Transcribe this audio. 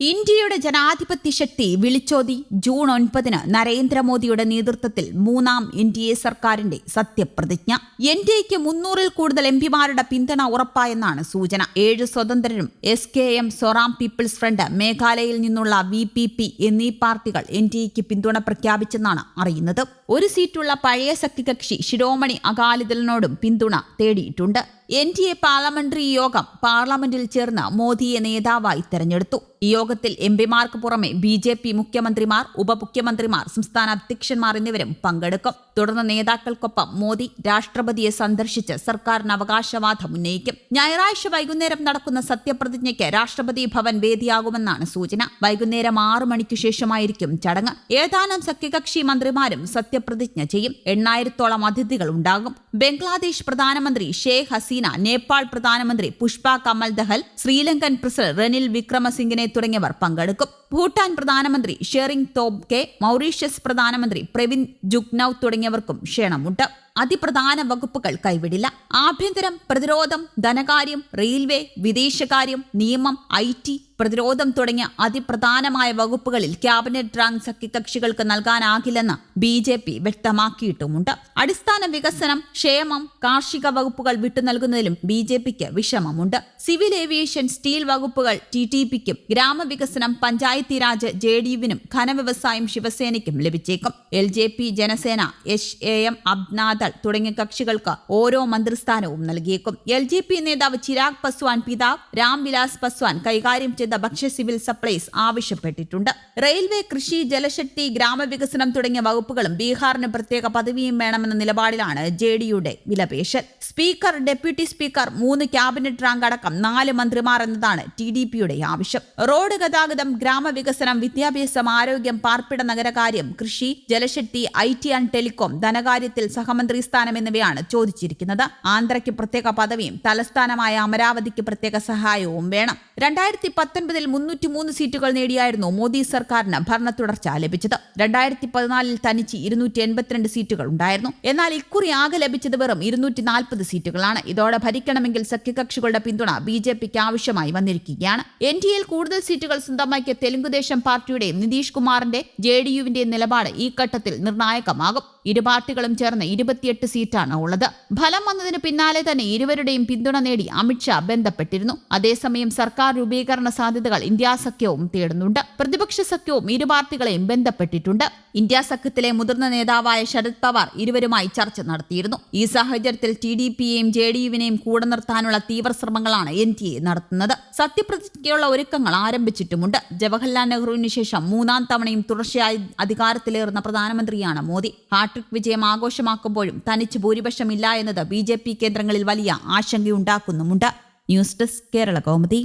ഇന്ത്യയുടെ ജനാധിപത്യ ശക്തി വിളിച്ചോതി ജൂൺ ഒൻപതിന് നരേന്ദ്രമോദിയുടെ നേതൃത്വത്തിൽ മൂന്നാം എൻ ഡി എ സർക്കാരിന്റെ സത്യപ്രതിജ്ഞ. എൻ ഡി എക്ക് മുന്നൂറിൽ കൂടുതൽ എം പിമാരുടെ പിന്തുണ ഉറപ്പായെന്നാണ് സൂചന. ഏഴ് സ്വതന്ത്രരും S K M Zoram People's Front മേഘാലയയിൽ നിന്നുള്ള വി പി പി എന്നീ പാർട്ടികൾ എൻ ഡി എക്ക് പിന്തുണ പ്രഖ്യാപിച്ചെന്നാണ് അറിയുന്നത്. ഒരു സീറ്റുള്ള പഴയ സഖ്യകക്ഷി ശിരോമണി അകാലിദളിനോടും പിന്തുണ തേടിയിട്ടുണ്ട്. എൻ ഡി എ പാർലമെന്ററി യോഗം പാർലമെന്റിൽ ചേർന്ന് മോദിയെ നേതാവായി തെരഞ്ഞെടുത്തു. യോഗത്തിൽ എം പിമാർക്ക് പുറമെ ബി ജെ പി മുഖ്യമന്ത്രിമാർ ഉപമുഖ്യമന്ത്രിമാർ സംസ്ഥാന അധ്യക്ഷന്മാർ എന്നിവരും പങ്കെടുക്കും. തുടർന്ന് നേതാക്കൾക്കൊപ്പം മോദി രാഷ്ട്രപതിയെ സന്ദർശിച്ച് സർക്കാരിന് അവകാശവാദം ഉന്നയിക്കും. ഞായറാഴ്ച വൈകുന്നേരം നടക്കുന്ന സത്യപ്രതിജ്ഞയ്ക്ക് രാഷ്ട്രപതി ഭവൻ വേദിയാകുമെന്നാണ് സൂചന. വൈകുന്നേരം ആറു മണിക്ക് ശേഷമായിരിക്കും ചടങ്ങ്. ഏതാനും സഖ്യകക്ഷി മന്ത്രിമാരും സത്യപ്രതിജ്ഞ ചെയ്യും. എണ്ണായിരത്തോളം അതിഥികൾ ഉണ്ടാകും. ബംഗ്ലാദേശ് പ്രധാനമന്ത്രി ഷെയ്ഖ് ഹസീന നേപ്പാൾ പ്രധാനമന്ത്രി പുഷ്പ കമൽ ദഹൽ ശ്രീലങ്കൻ പ്രസിഡന്റ് റെനിൽ വിക്രമസിംഗിനെ തുടങ്ങിയവർ പങ്കെടുക്കും. ഭൂട്ടാൻ പ്രധാനമന്ത്രി ഷെറിംഗ് തോബ്കെ മൗറീഷ്യസ് പ്രധാനമന്ത്രി പ്രവിന്ദ് ജുഗ്നൌ തുടങ്ങിയവർക്കും ക്ഷണമുണ്ട്. അതിപ്രധാന വകുപ്പുകൾ കൈവിടില്ല. ആഭ്യന്തരം പ്രതിരോധം ധനകാര്യം റെയിൽവേ വിദേശകാര്യം നിയമം ഐ പ്രതിരോധം തുടങ്ങിയ അതിപ്രധാനമായ വകുപ്പുകളിൽ ക്യാബിനറ്റ് റാങ്ക് സഖ്യകക്ഷികൾക്ക് നൽകാനാകില്ലെന്ന് ബി ജെ പി വ്യക്തമാക്കിയിട്ടുമുണ്ട്. അടിസ്ഥാന വികസനം ക്ഷേമം കാർഷിക വകുപ്പുകൾ വിട്ടു നൽകുന്നതിലും ബി ജെ പിക്ക് വിഷമമുണ്ട്. സിവിൽ ഏവിയേഷൻ സ്റ്റീൽ വകുപ്പുകൾ ടി ടി പിക്കും ഗ്രാമവികസനം പഞ്ചായത്തി രാജ് ജെ ഡി യുവിനും ഖനവ്യവസായം ശിവസേനയ്ക്കും ലഭിച്ചേക്കും. L J P Janasena H A M Apna Dal തുടങ്ങിയ കക്ഷികൾക്ക് ഓരോ മന്ത്രിസ്ഥാനവും നൽകിയേക്കും. എൽ ജെ പി നേതാവ് ചിരാഗ് പസ്വാൻ പിതാവ് രാംവിലാസ് പസ്വാൻ കൈകാര്യം ഭക്ഷ്യ സിവിൽ സപ്ലൈസ് ആവശ്യപ്പെട്ടിട്ടുണ്ട്. റെയിൽവേ കൃഷി ജലശക്തി ഗ്രാമവികസനം തുടങ്ങിയ വകുപ്പുകളും ബീഹാറിന് പ്രത്യേക പദവിയും വേണമെന്ന നിലപാടിലാണ് ജെ ഡിയുടെ വിലപേശൽ. സ്പീക്കർ ഡെപ്യൂട്ടി സ്പീക്കർ മൂന്ന് ക്യാബിനറ്റ് റാങ്ക് അടക്കം നാല് മന്ത്രിമാർ എന്നതാണ് ടി ഡി പിയുടെ ആവശ്യം. റോഡ് ഗതാഗതം ഗ്രാമവികസനം വിദ്യാഭ്യാസം ആരോഗ്യം പാർപ്പിട നഗരകാര്യം കൃഷി ജലശക്തി ഐ ടി ആൻഡ് ടെലികോം ധനകാര്യത്തിൽ സഹമന്ത്രി സ്ഥാനം എന്നിവയാണ് ചോദിച്ചിരിക്കുന്നത്. ആന്ധ്രയ്ക്ക് പ്രത്യേക പദവിയും തലസ്ഥാനമായ അമരാവതിക്ക് പ്രത്യേക സഹായവും വേണം. രണ്ടായിരത്തി പത്തൊൻപതിൽ മുന്നൂറ്റി മൂന്ന് സീറ്റുകൾ നേടിയായിരുന്നു മോദി സർക്കാരിന് ഭരണ തുടർച്ച ലഭിച്ചത്. രണ്ടായിരത്തി പതിനാലിൽ തനിച്ച് ഇരുന്നൂറ്റി എൺപത്തിരണ്ട് സീറ്റുകൾ ഉണ്ടായിരുന്നു. എന്നാൽ ഇക്കുറി ആകെ ലഭിച്ചത് വെറും ഇരുന്നൂറ്റി നാൽപ്പത് സീറ്റുകളാണ്. ഇതോടെ ഭരിക്കണമെങ്കിൽ സഖ്യകക്ഷികളുടെ പിന്തുണ ബി ജെ പിക്ക് ആവശ്യമായി വന്നിരിക്കുകയാണ്. എൻ ഡി എയിൽ കൂടുതൽ സീറ്റുകൾ സ്വന്തമാക്കിയ തെലുങ്കുദേശം പാർട്ടിയുടെയും നിതീഷ് കുമാറിന്റെ ജെ ഡി യുവിന്റെയും നിലപാട് ഈ ഘട്ടത്തിൽ നിർണായകമാകും. ഇരു പാർട്ടികളും ചേർന്ന് ഇരുപത്തിയെട്ട് സീറ്റാണ് ഉള്ളത്. ഫലം വന്നതിന് പിന്നാലെ തന്നെ ഇരുവരുടെയും പിന്തുണ നേടി അമിത്ഷാ ബന്ധപ്പെട്ടിരുന്നു. അതേസമയം സർക്കാർ രൂപീകരണ സാധ്യതകൾ ഇന്ത്യാ സഖ്യവും തേടുന്നുണ്ട്. പ്രതിപക്ഷ സഖ്യവും ഇരു പാർട്ടികളെയും ബന്ധപ്പെട്ടിട്ടുണ്ട്. ഇന്ത്യാ സഖ്യത്തിലെ മുതിർന്ന നേതാവായ ശരത് പവാർ ഇരുവരുമായി ചർച്ച നടത്തിയിരുന്നു. ഈ സാഹചര്യത്തിൽ ടി ഡി പിയെയും ജെ ഡി യുവിനെയും കൂടെ നിർത്താനുള്ള തീവ്ര ശ്രമങ്ങളാണ് എൻ ഡി എ നടത്തുന്നത്. സത്യപ്രതിജ്ഞയ്ക്കുള്ള ഒരുക്കങ്ങൾ ആരംഭിച്ചിട്ടുമുണ്ട്. ജവഹർലാൽ നെഹ്റുവിന് ശേഷം മൂന്നാം തവണയും തുടർച്ചയായി അധികാരത്തിലേറുന്ന പ്രധാനമന്ത്രിയാണ് മോദി. ഹാട്രിക് വിജയം ആഘോഷമാക്കുമ്പോഴും തനിച്ച് ഭൂരിപക്ഷമില്ല എന്നത് ബി കേന്ദ്രങ്ങളിൽ വലിയ ആശങ്കയുണ്ടാക്കുന്നുമുണ്ട്. News desk Kerala Kaumudi.